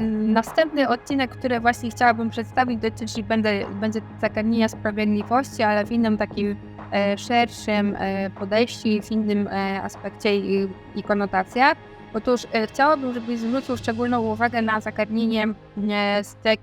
mm, następny odcinek, który właśnie chciałabym przedstawić, dotyczy będzie, będzie zagadnienia sprawiedliwości, ale w innym takim e, szerszym e, podejściu w innym e, aspekcie i, i konotacjach. Otóż chciałabym, żebyś zwrócił szczególną uwagę na zagadnienie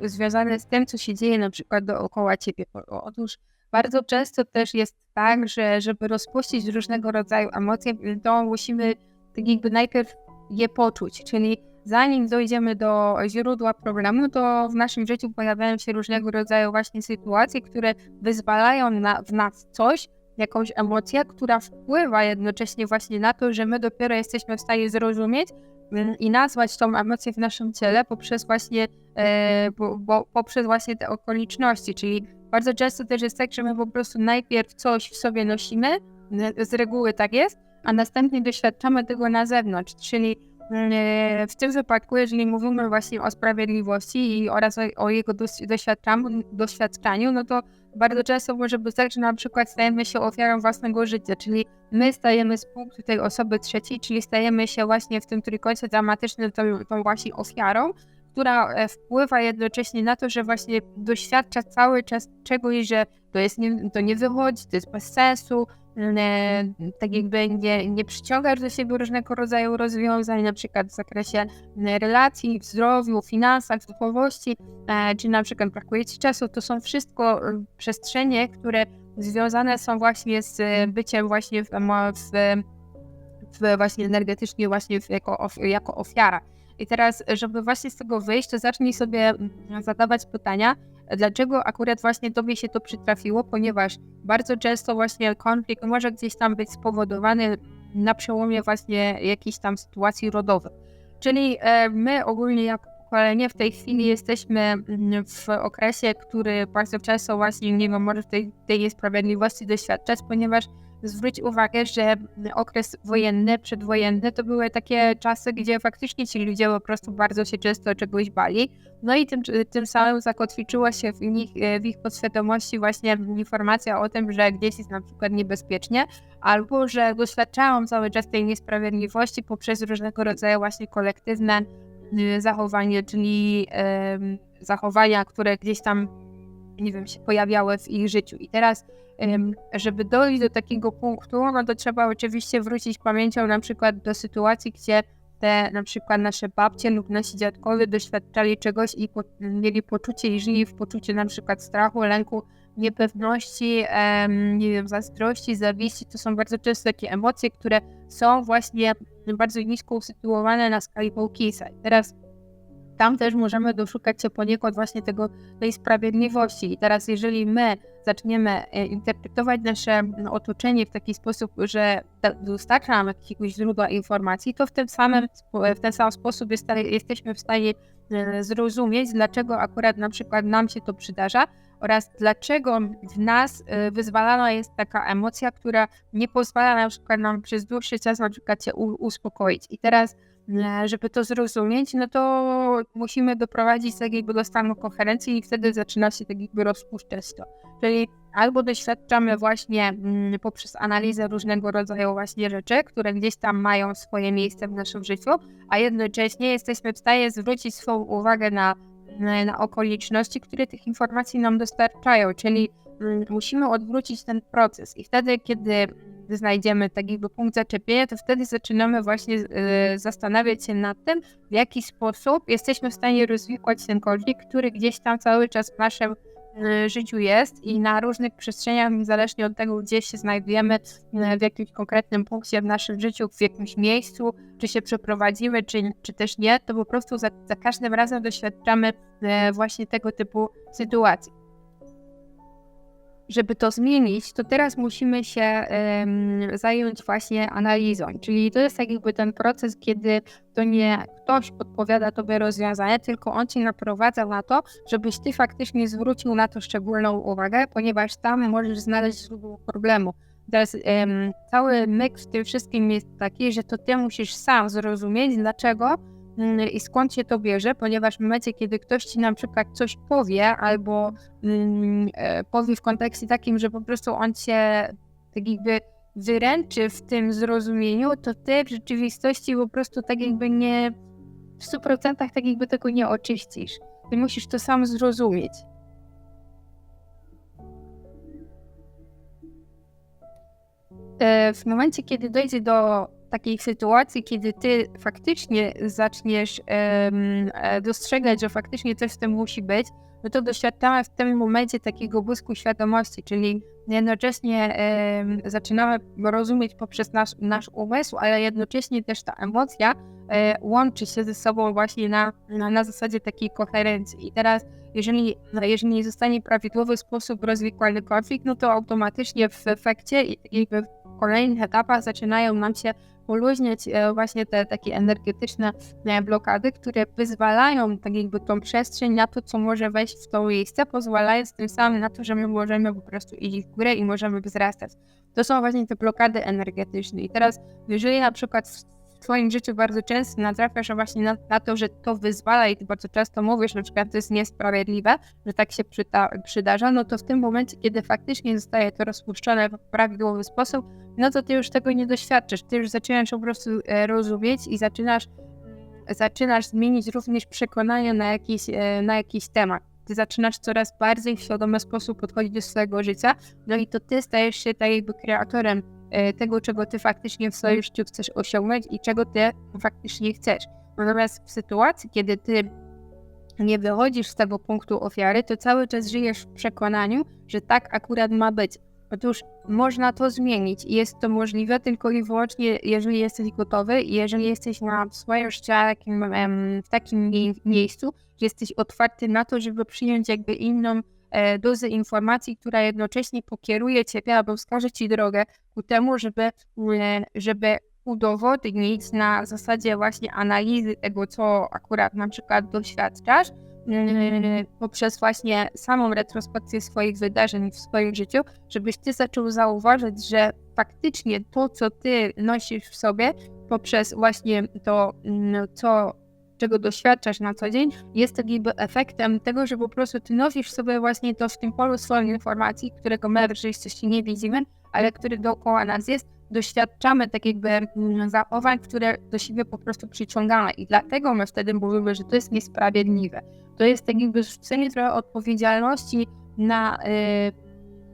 związane z tym, co się dzieje na przykład dookoła ciebie. Otóż bardzo często też jest tak, że żeby rozpuścić różnego rodzaju emocje, to musimy tak jakby najpierw je poczuć, czyli zanim dojdziemy do źródła problemu, to w naszym życiu pojawiają się różnego rodzaju właśnie sytuacje, które wyzwalają na, w nas coś, jakąś emocję, która wpływa jednocześnie właśnie na to, że my dopiero jesteśmy w stanie zrozumieć mm, i nazwać tą emocję w naszym ciele poprzez właśnie, e, bo, bo, poprzez właśnie te okoliczności, czyli bardzo często też jest tak, że my po prostu najpierw coś w sobie nosimy, z reguły tak jest, a następnie doświadczamy tego na zewnątrz, czyli w tym wypadku, jeżeli mówimy właśnie o sprawiedliwości i oraz o, jego doś- doświadczaniu, no to bardzo często może być tak, że na przykład stajemy się ofiarą własnego życia, czyli my stajemy z punktu tej osoby trzeciej, czyli stajemy się właśnie w tym trójkącie dramatycznym tą, tą właśnie ofiarą, która e, wpływa jednocześnie na to, że właśnie doświadcza cały czas czegoś, że to, jest nie, to nie wychodzi, to jest bez sensu, e, tak jakby nie, nie przyciągasz do siebie różnego rodzaju rozwiązań, na przykład w zakresie e, relacji, w zdrowiu, finansach, w duchowości, e, czy na przykład brakuje ci czasu, to są wszystko e, przestrzenie, które związane są właśnie z e, byciem właśnie w, w, w właśnie energetycznie właśnie w, jako, of, jako ofiara. I teraz, żeby właśnie z tego wyjść, to zacznij sobie zadawać pytania, dlaczego akurat właśnie tobie się to przytrafiło, ponieważ bardzo często właśnie konflikt może gdzieś tam być spowodowany na przełomie właśnie jakichś tam sytuacji rodowych. Czyli e, my ogólnie jako pokolenie w tej chwili jesteśmy mm, w okresie, który bardzo często właśnie nie wiem, może tej, tej niesprawiedliwości doświadczać, ponieważ zwróć uwagę, że okres wojenny, przedwojenny to były takie czasy, gdzie faktycznie ci ludzie po prostu bardzo się często czegoś bali. No i tym, tym samym zakotwiczyła się w nich, w ich podświadomości właśnie informacja o tym, że gdzieś jest na przykład niebezpiecznie, albo że doświadczają cały czas tej niesprawiedliwości poprzez różnego rodzaju właśnie kolektywne y, zachowanie, czyli zachowania, które gdzieś tam, nie wiem, się pojawiały w ich życiu. I teraz żeby dojść do takiego punktu, no to trzeba oczywiście wrócić pamięcią na przykład do sytuacji, gdzie te na przykład nasze babcie lub nasi dziadkowie doświadczali czegoś i po, mieli poczucie i żyli w poczuciu na przykład strachu, lęku, niepewności, em, nie wiem, zazdrości, zawiści. To są bardzo często takie emocje, które są właśnie bardzo nisko usytuowane na skali Wilkisa. I teraz tam też możemy doszukać się poniekąd właśnie tego, tej sprawiedliwości. I teraz jeżeli my zaczniemy e, interpretować nasze no, otoczenie w taki sposób, że dostarcza nam jakiegoś źródła informacji, to w tym samym, spo- w ten sam sposób jest, jesteśmy w stanie e, zrozumieć, dlaczego akurat na przykład nam się to przydarza oraz dlaczego w nas e, wyzwalana jest taka emocja, która nie pozwala na przykład nam przez dłuższy czas na przykład się uspokoić. I teraz E, żeby to zrozumieć, no to musimy doprowadzić tak jakby do stanu koherencji i wtedy zaczyna się tak jakby rozpuszczać to. Czyli albo doświadczamy właśnie mm, poprzez analizę różnego rodzaju właśnie rzeczy, które gdzieś tam mają swoje miejsce w naszym życiu, a jednocześnie jesteśmy w stanie zwrócić swoją uwagę na, na na okoliczności, które tych informacji nam dostarczają, czyli mm, musimy odwrócić ten proces. I wtedy, kiedy znajdziemy tak jakby punkt zaczepienia, to wtedy zaczynamy właśnie e, zastanawiać się nad tym, w jaki sposób jesteśmy w stanie rozwikłać ten konflikt, który gdzieś tam cały czas w naszym e, życiu jest i na różnych przestrzeniach, niezależnie od tego, gdzie się znajdujemy, e, w jakimś konkretnym punkcie w naszym życiu, w jakimś miejscu, czy się przeprowadzimy, czy, czy też nie, to po prostu za, za każdym razem doświadczamy właśnie tego typu sytuacji żeby to zmienić, to teraz musimy się em, zająć właśnie analizą. Czyli to jest tak jakby ten proces, kiedy to nie ktoś podpowiada tobie rozwiązanie, tylko on cię naprowadza na to, żebyś ty faktycznie zwrócił na to szczególną uwagę, ponieważ tam możesz znaleźć źródło problemu. Teraz em, cały myk w tym wszystkim jest taki, że to ty musisz sam zrozumieć, dlaczego i skąd się to bierze, ponieważ w momencie, kiedy ktoś ci na przykład coś powie albo mm, e, powie w kontekście takim, że po prostu on cię tak jakby wyręczy w tym zrozumieniu, to ty w rzeczywistości po prostu tak jakby nie w 100% tak jakby tego nie oczyścisz. Ty musisz to sam zrozumieć. E, W momencie, kiedy dojdzie do takiej sytuacji, kiedy ty faktycznie zaczniesz e, dostrzegać, że faktycznie coś w tym musi być, no to doświadczamy w tym momencie takiego błysku świadomości, czyli jednocześnie em, zaczynamy rozumieć poprzez nasz, nasz umysł, ale jednocześnie też ta emocja e, łączy się ze sobą właśnie na, na, na zasadzie takiej koherencji. I teraz, jeżeli, jeżeli nie zostanie prawidłowy sposób rozwikłany konflikt, no to automatycznie w efekcie i w kolejnych etapach zaczynają nam się poluźniać e, właśnie te takie energetyczne e, blokady, które wyzwalają tak jakby tą przestrzeń na to, co może wejść w to miejsce, pozwalając tym samym na to, że my możemy po prostu iść w górę i możemy wzrastać. To są właśnie te blokady energetyczne. I teraz, jeżeli na przykład Twoim życiu bardzo często natrafiasz właśnie na, na to, że to wyzwala i Ty bardzo często mówisz, na przykład to jest niesprawiedliwe, że tak się przyda, przydarza, no to w tym momencie, kiedy faktycznie zostaje to rozpuszczone w prawidłowy sposób, no to Ty już tego nie doświadczysz. Ty już zaczynasz po prostu e, rozumieć i zaczynasz, zaczynasz zmienić również przekonania na jakiś, e, na jakiś temat. Ty zaczynasz coraz bardziej w świadomy sposób podchodzić do swojego życia, no i to Ty stajesz się tak jakby kreatorem tego, czego ty faktycznie w swoim życiu chcesz osiągnąć i czego ty faktycznie chcesz. Natomiast w sytuacji, kiedy ty nie wychodzisz z tego punktu ofiary, to cały czas żyjesz w przekonaniu, że tak akurat ma być. Otóż można to zmienić i jest to możliwe tylko i wyłącznie, jeżeli jesteś gotowy i jeżeli jesteś na swoim em, w takim mie- miejscu, że jesteś otwarty na to, żeby przyjąć jakby inną e, dozę informacji, która jednocześnie pokieruje ciebie albo wskaże ci drogę ku temu, żeby, e, żeby udowodnić na zasadzie właśnie analizy tego, co akurat na przykład doświadczasz, e, poprzez właśnie samą retrospekcję swoich wydarzeń w swoim życiu, żebyś ty zaczął zauważyć, że faktycznie to, co ty nosisz w sobie, poprzez właśnie to, mm, co czego doświadczasz na co dzień, jest tak jakby efektem tego, że po prostu ty nosisz sobie właśnie to w tym polu swoich informacji, którego my w rzeczywistości nie widzimy, ale który dookoła nas jest, doświadczamy tak jakby mm, zachowań, które do siebie po prostu przyciągamy i dlatego my wtedy mówimy, że to jest niesprawiedliwe. To jest tak jakby rzucenie trochę odpowiedzialności na, y,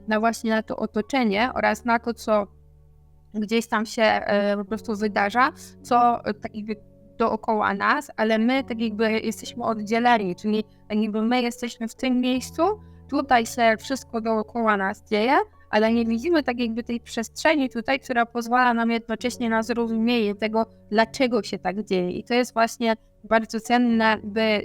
na właśnie na to otoczenie oraz na to, co gdzieś tam się e, po prostu wydarza, co tak jakby dookoła nas, ale my tak jakby jesteśmy oddzieleni, czyli tak jakby my jesteśmy w tym miejscu, tutaj się wszystko dookoła nas dzieje, ale nie widzimy tak jakby tej przestrzeni tutaj, która pozwala nam jednocześnie na zrozumienie tego, dlaczego się tak dzieje. I to jest właśnie bardzo cenne, by,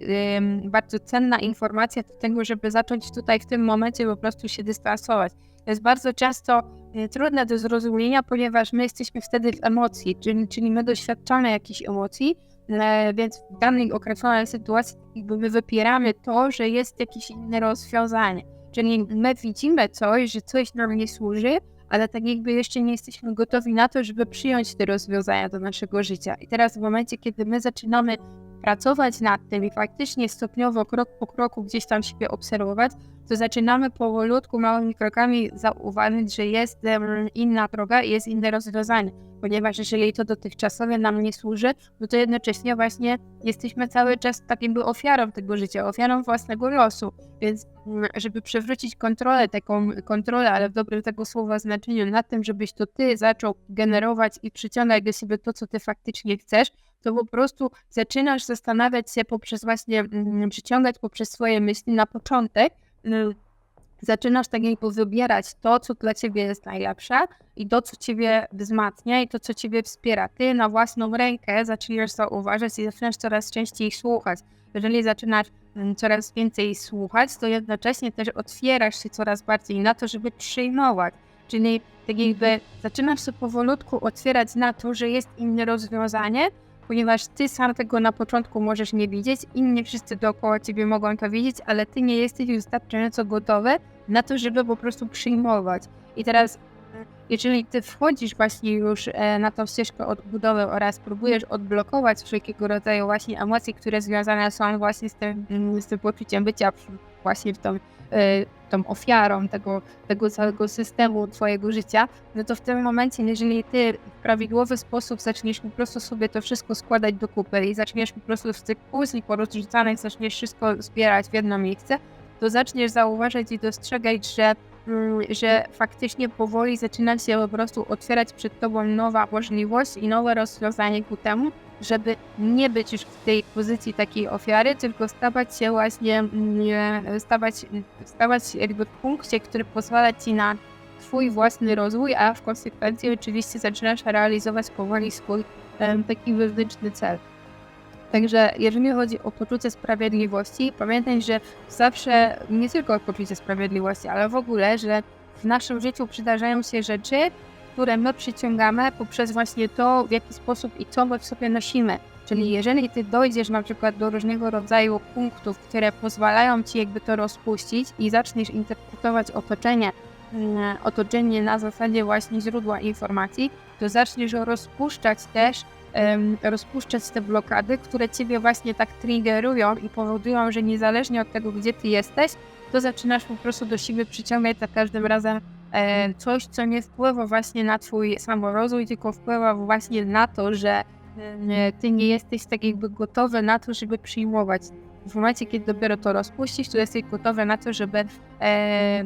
bardzo cenna informacja do tego, żeby zacząć tutaj w tym momencie po prostu się dystansować. To jest bardzo często y, trudne do zrozumienia, ponieważ my jesteśmy wtedy w emocji, czyli, czyli my doświadczamy jakichś emocji, e, więc w danej określonej sytuacji jakby my wypieramy to, że jest jakieś inne rozwiązanie. Czyli my widzimy coś, że coś nam nie służy, ale tak jakby jeszcze nie jesteśmy gotowi na to, żeby przyjąć te rozwiązania do naszego życia. I teraz w momencie, kiedy my zaczynamy pracować nad tym i faktycznie stopniowo, krok po kroku gdzieś tam siebie obserwować, to zaczynamy powolutku, małymi krokami zauważyć, że jest inna droga i jest inne rozwiązanie. Ponieważ jeżeli to dotychczasowe nam nie służy, no to jednocześnie właśnie jesteśmy cały czas tak jakby ofiarą tego życia, ofiarą własnego losu. Więc mm, żeby przywrócić kontrolę, taką kontrolę, ale w dobrym tego słowa znaczeniu, nad tym, żebyś to ty zaczął generować i przyciągać do siebie to, co ty faktycznie chcesz, to po prostu zaczynasz zastanawiać się poprzez właśnie, mm, przyciągać poprzez swoje myśli na początek, mm, zaczynasz tak jakby wybierać to, co dla ciebie jest najlepsze i to, co ciebie wzmacnia i to, co ciebie wspiera. Ty na własną rękę zaczynasz zauważać i zaczynasz coraz częściej słuchać. Jeżeli zaczynasz mm, coraz więcej słuchać, to jednocześnie też otwierasz się coraz bardziej na to, żeby przyjmować. Czyli tak jakby zaczynasz się powolutku otwierać na to, że jest inne rozwiązanie, ponieważ ty sam tego na początku możesz nie widzieć, inni wszyscy dookoła ciebie mogą to widzieć, ale ty nie jesteś wystarczająco gotowy na to, żeby po prostu przyjmować. I teraz, mm, jeżeli ty wchodzisz właśnie już e, na tą ścieżkę odbudowy oraz próbujesz odblokować wszelkiego rodzaju właśnie emocje, które związane są właśnie z tym, mm, z tym poczuciem bycia właśnie w tą e, tą ofiarą tego, tego całego systemu twojego życia, no to w tym momencie, jeżeli ty w prawidłowy sposób zaczniesz po prostu sobie to wszystko składać do kupy i zaczniesz po prostu z tych puzli porozrzucanych, zaczniesz wszystko zbierać w jedno miejsce, to zaczniesz zauważać i dostrzegać, że, mm, że faktycznie powoli zaczyna się po prostu otwierać przed tobą nowa możliwość i nowe rozwiązanie ku temu, żeby nie być już w tej pozycji takiej ofiary, tylko stawać się właśnie, mm, stawać, stawać jakby w punkcie, który pozwala ci na twój własny rozwój, a w konsekwencji oczywiście zaczynasz realizować powoli swój taki wewnętrzny cel. Także jeżeli chodzi o poczucie sprawiedliwości, pamiętaj, że zawsze, nie tylko o poczucie sprawiedliwości, ale w ogóle, że w naszym życiu przydarzają się rzeczy, które my przyciągamy poprzez właśnie to, w jaki sposób i co my w sobie nosimy. Czyli jeżeli ty dojdziesz na przykład do różnego rodzaju punktów, które pozwalają ci jakby to rozpuścić i zaczniesz interpretować otoczenie, mm, otoczenie na zasadzie właśnie źródła informacji, to zaczniesz rozpuszczać też rozpuszczać te blokady, które ciebie właśnie tak triggerują i powodują, że niezależnie od tego, gdzie ty jesteś, to zaczynasz po prostu do siebie przyciągać za każdym razem coś, co nie wpływa właśnie na twój samorozwój, tylko wpływa właśnie na to, że e, ty nie jesteś tak jakby gotowy na to, żeby przyjmować. W momencie, kiedy dopiero to rozpuścisz, to jesteś gotowy na to, żeby e,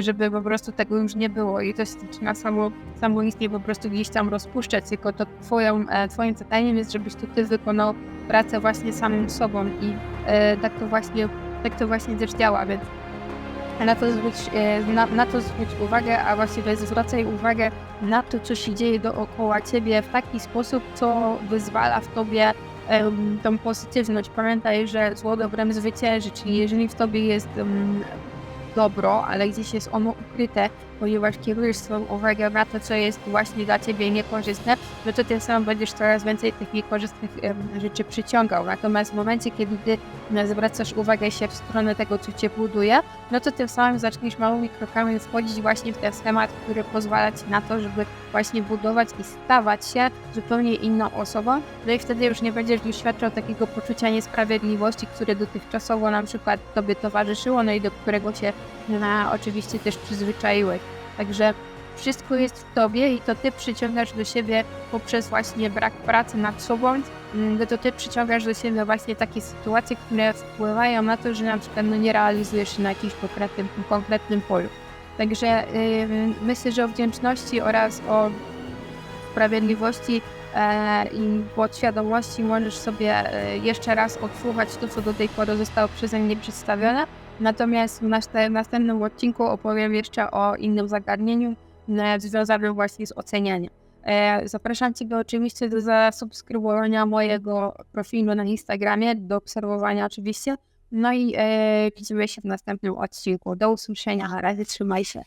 żeby po prostu tego już nie było. I to się zaczyna samo, samoistnie po prostu gdzieś tam rozpuszczać, tylko to twoją, e, twoim zadaniem jest, żebyś to ty wykonał pracę właśnie samym sobą. I e, tak to właśnie, tak to właśnie też działa, więc na to, zwróć, e, na, na to zwróć uwagę, a właściwie zwracaj uwagę na to, co się dzieje dookoła ciebie w taki sposób, co wyzwala w tobie em, tą pozytywność. Pamiętaj, że zło dobrem zwycięży, czyli jeżeli w tobie jest em, dobro, ale gdzieś jest ono ukryte, ponieważ kierujesz swoją uwagę na to, co jest właśnie dla ciebie niekorzystne, no to tym samym będziesz coraz więcej tych niekorzystnych rzeczy przyciągał. Natomiast w momencie, kiedy ty zwracasz uwagę się w stronę tego, co cię buduje, no to tym samym zaczniesz małymi krokami wchodzić właśnie w ten schemat, który pozwala ci na to, żeby właśnie budować i stawać się zupełnie inną osobą, no i wtedy już nie będziesz doświadczał takiego poczucia niesprawiedliwości, które dotychczasowo na przykład tobie towarzyszyło, no i do którego się na, oczywiście też przyzwyczaiłeś. Także wszystko jest w tobie i to ty przyciągasz do siebie poprzez właśnie brak pracy nad sobą, mm, to ty przyciągasz do siebie właśnie takie sytuacje, które wpływają na to, że na przykład no, nie realizujesz się na jakimś konkretnym, konkretnym polu. Także yy, myślę, że o wdzięczności oraz o sprawiedliwości e, i podświadomości możesz sobie e, jeszcze raz odsłuchać to, co do tej pory zostało przeze mnie przedstawione. Natomiast w nas- następnym odcinku opowiem jeszcze o innym zagadnieniu e, związanym właśnie z ocenianiem. E, Zapraszam Cię oczywiście do zasubskrybowania mojego profilu na Instagramie, do obserwowania oczywiście. No i e, widzimy się w następnym odcinku. Do usłyszenia. Na razie trzymaj się.